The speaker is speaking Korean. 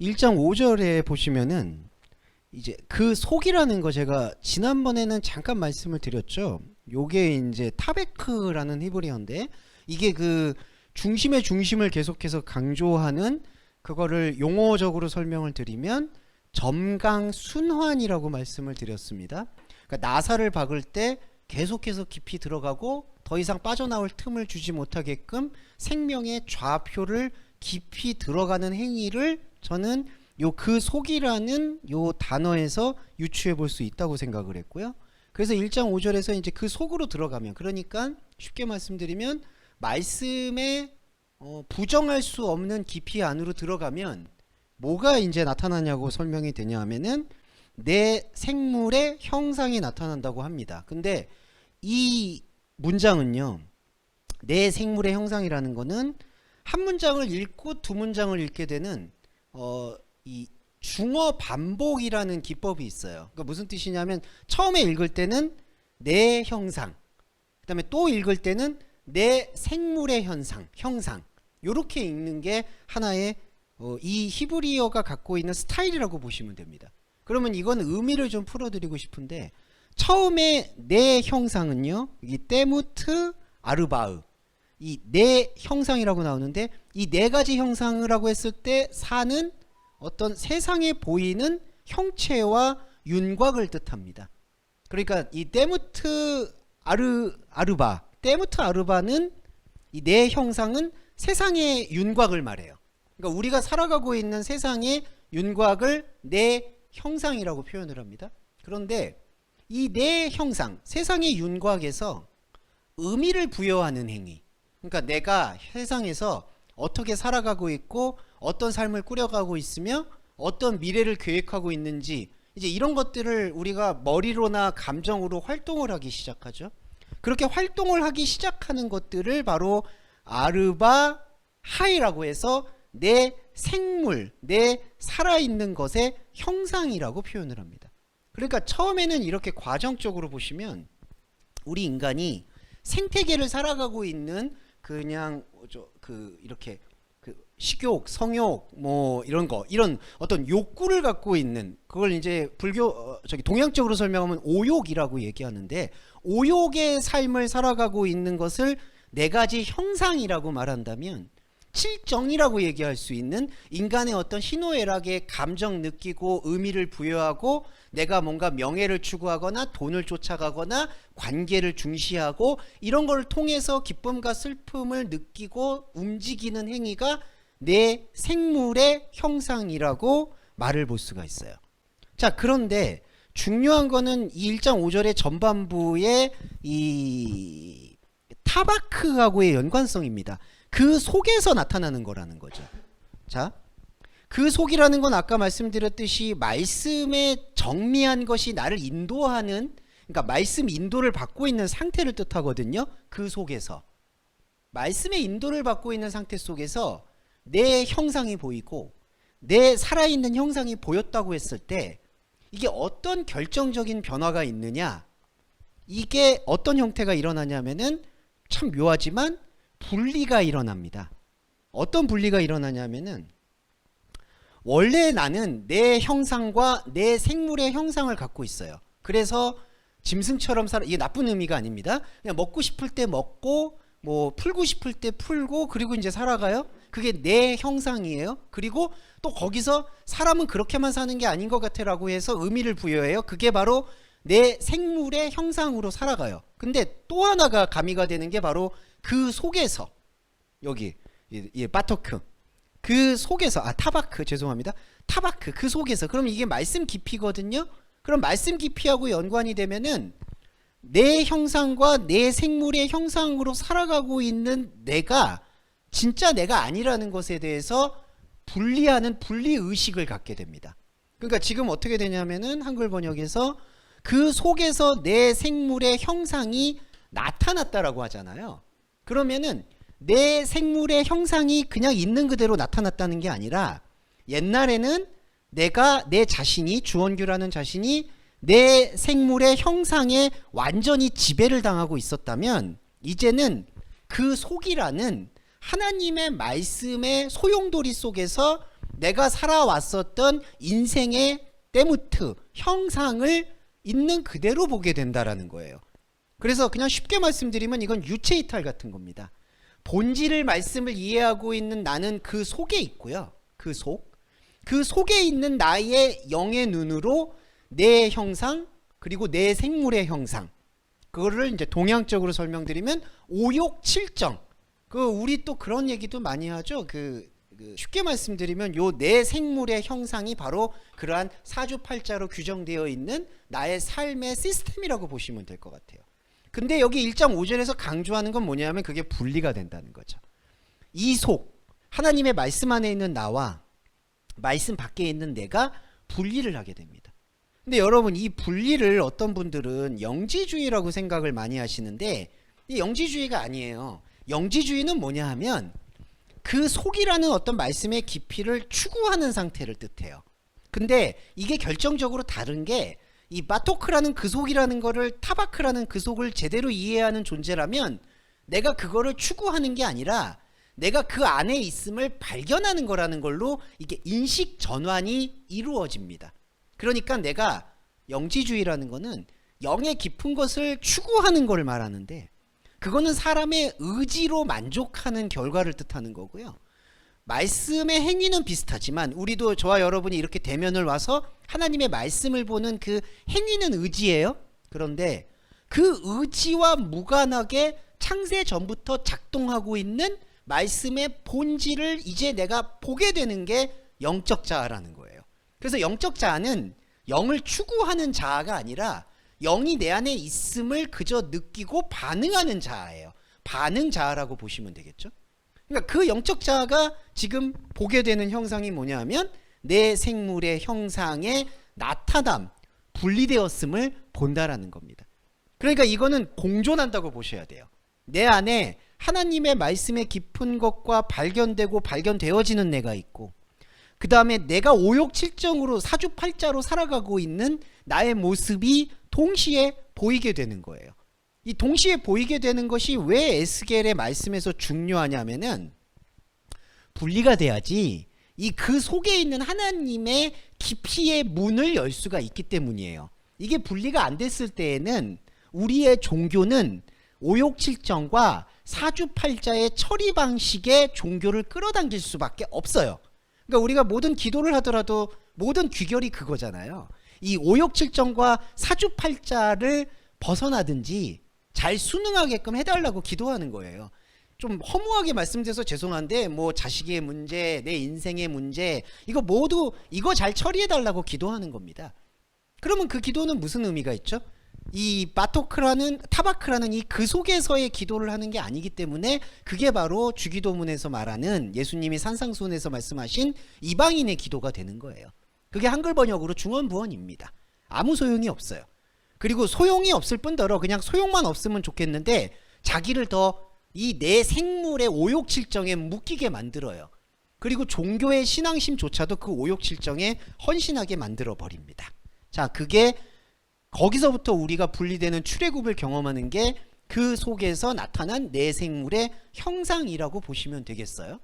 1장 5절에 보시면은 이제 그 속이라는 거 제가 지난번에는 잠깐 말씀을 드렸죠. 요게 이제 타베크라는 히브리어인데 이게 그 중심의 중심을 계속해서 강조하는 그거를 용어적으로 설명을 드리면 점강 순환이라고 말씀을 드렸습니다. 그러니까 나사를 박을 때 계속해서 깊이 들어가고 더 이상 빠져나올 틈을 주지 못하게끔 생명의 좌표를 깊이 들어가는 행위를 저는 요 그 속이라는 요 단어에서 유추해 볼 수 있다고 생각을 했고요. 그래서 1장 5절에서 이제 그 속으로 들어가면 그러니까 쉽게 말씀드리면 말씀에 어, 부정할 수 없는 깊이 안으로 들어가면 뭐가 이제 나타나냐고 설명이 되냐 하면은 내 생물의 형상이 나타난다고 합니다. 근데 이 문장은요. 내 생물의 형상이라는 거는 한 문장을 읽고 두 문장을 읽게 되는 어, 이 중어 반복이라는 기법이 있어요. 그러니까 무슨 뜻이냐면 처음에 읽을 때는 내 형상, 그 다음에 또 읽을 때는 내 생물의 현상, 형상. 요렇게 읽는 게 하나의 어, 이 히브리어가 갖고 있는 스타일이라고 보시면 됩니다. 그러면 이건 의미를 좀 풀어드리고 싶은데 처음에 내 형상은요, 이 때무트 아르바으 이 네 형상이라고 나오는데 이 네 가지 형상이라고 했을 때 사는 어떤 세상에 보이는 형체와 윤곽을 뜻합니다. 그러니까 이 때무트 아르 아르바 때무트 아르바는 이 네 형상은 세상의 윤곽을 말해요. 그러니까 우리가 살아가고 있는 세상의 윤곽을 네 형상이라고 표현을 합니다. 그런데 이 네 형상, 세상의 윤곽에서 의미를 부여하는 행위. 그러니까 내가 세상에서 어떻게 살아가고 있고 어떤 삶을 꾸려가고 있으며 어떤 미래를 계획하고 있는지 이제 이런 것들을 우리가 머리로나 감정으로 활동을 하기 시작하죠. 그렇게 활동을 하기 시작하는 것들을 바로 아르바 하이라고 해서 내 생물, 내 살아있는 것의 형상이라고 표현을 합니다. 그러니까 처음에는 이렇게 과정적으로 보시면 우리 인간이 생태계를 살아가고 있는 그냥 저그 이렇게 그 식욕, 성욕 뭐 이런 거 이런 어떤 욕구를 갖고 있는 그걸 이제 불교 어, 저기 동양적으로 설명하면 오욕이라고 얘기하는데 오욕의 삶을 살아가고 있는 것을 네 가지 형상이라고 말한다면 칠정이라고 얘기할 수 있는 인간의 어떤 희노애락의 감정 느끼고 의미를 부여하고 내가 뭔가 명예를 추구하거나 돈을 쫓아가거나 관계를 중시하고 이런 걸 통해서 기쁨과 슬픔을 느끼고 움직이는 행위가 내 생물의 형상이라고 말을 볼 수가 있어요. 자, 그런데 중요한 거는 이 1장 5절의 전반부의 이 타바크하고의 연관성입니다. 그 속에서 나타나는 거라는 거죠. 자, 그 속이라는 건 아까 말씀드렸듯이 말씀에 정리한 것이 나를 인도하는 그러니까 말씀 인도를 받고 있는 상태를 뜻하거든요. 그 속에서 말씀의 인도를 받고 있는 상태 속에서 내 형상이 보이고 내 살아있는 형상이 보였다고 했을 때 이게 어떤 결정적인 변화가 있느냐? 이게 어떤 형태가 일어나냐면은 참 묘하지만 분리가 일어납니다. 어떤 분리가 일어나냐면은 원래 나는 내 형상과 내 생물의 형상을 갖고 있어요. 그래서 짐승처럼 살아 이게 나쁜 의미가 아닙니다. 그냥 먹고 싶을 때 먹고 뭐 풀고 싶을 때 풀고 그리고 이제 살아가요. 그게 내 형상이에요. 그리고 또 거기서 사람은 그렇게만 사는 게 아닌 것 같아라고 해서 의미를 부여해요. 그게 바로 내 생물의 형상으로 살아가요. 근데 또 하나가 가미가 되는 게 바로 그 속에서 여기 이, 이 바토크 그 속에서 아 타바크 죄송합니다. 타바크 그 속에서 그럼 이게 말씀 깊이거든요. 그럼 말씀 깊이하고 연관이 되면은 내 형상과 내 생물의 형상으로 살아가고 있는 내가 진짜 내가 아니라는 것에 대해서 분리하는 분리 의식을 갖게 됩니다. 그러니까 지금 어떻게 되냐면은 한글 번역에서 그 속에서 내 생물의 형상이 나타났다라고 하잖아요. 그러면은 내 생물의 형상이 그냥 있는 그대로 나타났다는 게 아니라 옛날에는 내가 내 자신이 주원규라는 자신이 내 생물의 형상에 완전히 지배를 당하고 있었다면 이제는 그 속이라는 하나님의 말씀의 소용돌이 속에서 내가 살아왔었던 인생의 때무트 형상을 있는 그대로 보게 된다라는 거예요. 그래서 그냥 쉽게 말씀드리면 이건 유체 이탈 같은 겁니다. 본질을 말씀을 이해하고 있는 나는 그 속에 있고요. 그 속. 그 속에 있는 나의 영의 눈으로 내 형상 그리고 내 생물의 형상 그거를 이제 동양적으로 설명드리면 오욕 칠정. 그 우리 또 그런 얘기도 많이 하죠. 그, 그 쉽게 말씀드리면 요 내 생물의 형상이 바로 그러한 사주팔자로 규정되어 있는 나의 삶의 시스템이라고 보시면 될 것 같아요. 근데 여기 1장 5절에서 강조하는 건 뭐냐면 그게 분리가 된다는 거죠. 이 속, 하나님의 말씀 안에 있는 나와 말씀 밖에 있는 내가 분리를 하게 됩니다. 근데 여러분 이 분리를 어떤 분들은 영지주의라고 생각을 많이 하시는데 이 영지주의가 아니에요. 영지주의는 뭐냐 하면 그 속이라는 어떤 말씀의 깊이를 추구하는 상태를 뜻해요. 근데 이게 결정적으로 다른 게 이 마토크라는 그 속이라는 거를 타바크라는 그 속을 제대로 이해하는 존재라면 내가 그거를 추구하는 게 아니라 내가 그 안에 있음을 발견하는 거라는 걸로 이게 인식 전환이 이루어집니다. 그러니까 내가 영지주의라는 거는 영의 깊은 것을 추구하는 걸 말하는데 그거는 사람의 의지로 만족하는 결과를 뜻하는 거고요. 말씀의 행위는 비슷하지만 우리도 저와 여러분이 이렇게 대면을 와서 하나님의 말씀을 보는 그 행위는 의지예요. 그런데 그 의지와 무관하게 창세 전부터 작동하고 있는 말씀의 본질을 이제 내가 보게 되는 게 영적 자아라는 거예요. 그래서 영적 자아는 영을 추구하는 자아가 아니라 영이 내 안에 있음을 그저 느끼고 반응하는 자아예요. 반응 자아라고 보시면 되겠죠. 그러니까 그 영적 자아가 지금 보게 되는 형상이 뭐냐면 내 생물의 형상의 나타남, 분리되었음을 본다라는 겁니다. 그러니까 이거는 공존한다고 보셔야 돼요. 내 안에 하나님의 말씀의 깊은 것과 발견되고 발견되어지는 내가 있고 그 다음에 내가 오욕칠정으로 사주팔자로 살아가고 있는 나의 모습이 동시에 보이게 되는 거예요. 이 동시에 보이게 되는 것이 왜 에스겔의 말씀에서 중요하냐면은 분리가 돼야지 이 그 속에 있는 하나님의 깊이의 문을 열 수가 있기 때문이에요. 이게 분리가 안 됐을 때에는 우리의 종교는 오욕칠정과 사주팔자의 처리 방식의 종교를 끌어당길 수밖에 없어요. 그러니까 우리가 모든 기도를 하더라도 모든 귀결이 그거잖아요. 이 오욕칠정과 사주팔자를 벗어나든지 잘 순응하게끔 해달라고 기도하는 거예요. 좀 허무하게 말씀드려서 죄송한데 뭐 자식의 문제, 내 인생의 문제 이거 모두 이거 잘 처리해 달라고 기도하는 겁니다. 그러면 그 기도는 무슨 의미가 있죠? 이 바토크라는 타바크라는 이 그 속에서의 기도를 하는 게 아니기 때문에 그게 바로 주기도문에서 말하는 예수님이 산상수훈에서 말씀하신 이방인의 기도가 되는 거예요. 그게 한글 번역으로 중언부언입니다. 아무 소용이 없어요. 그리고 소용이 없을 뿐더러 그냥 소용만 없으면 좋겠는데 자기를 더 이 내 생물의 오욕칠정에 묶이게 만들어요. 그리고 종교의 신앙심조차도 그 오욕칠정에 헌신하게 만들어 버립니다. 자, 그게 거기서부터 우리가 분리되는 출애굽을 경험하는 게 그 속에서 나타난 내 생물의 형상이라고 보시면 되겠어요.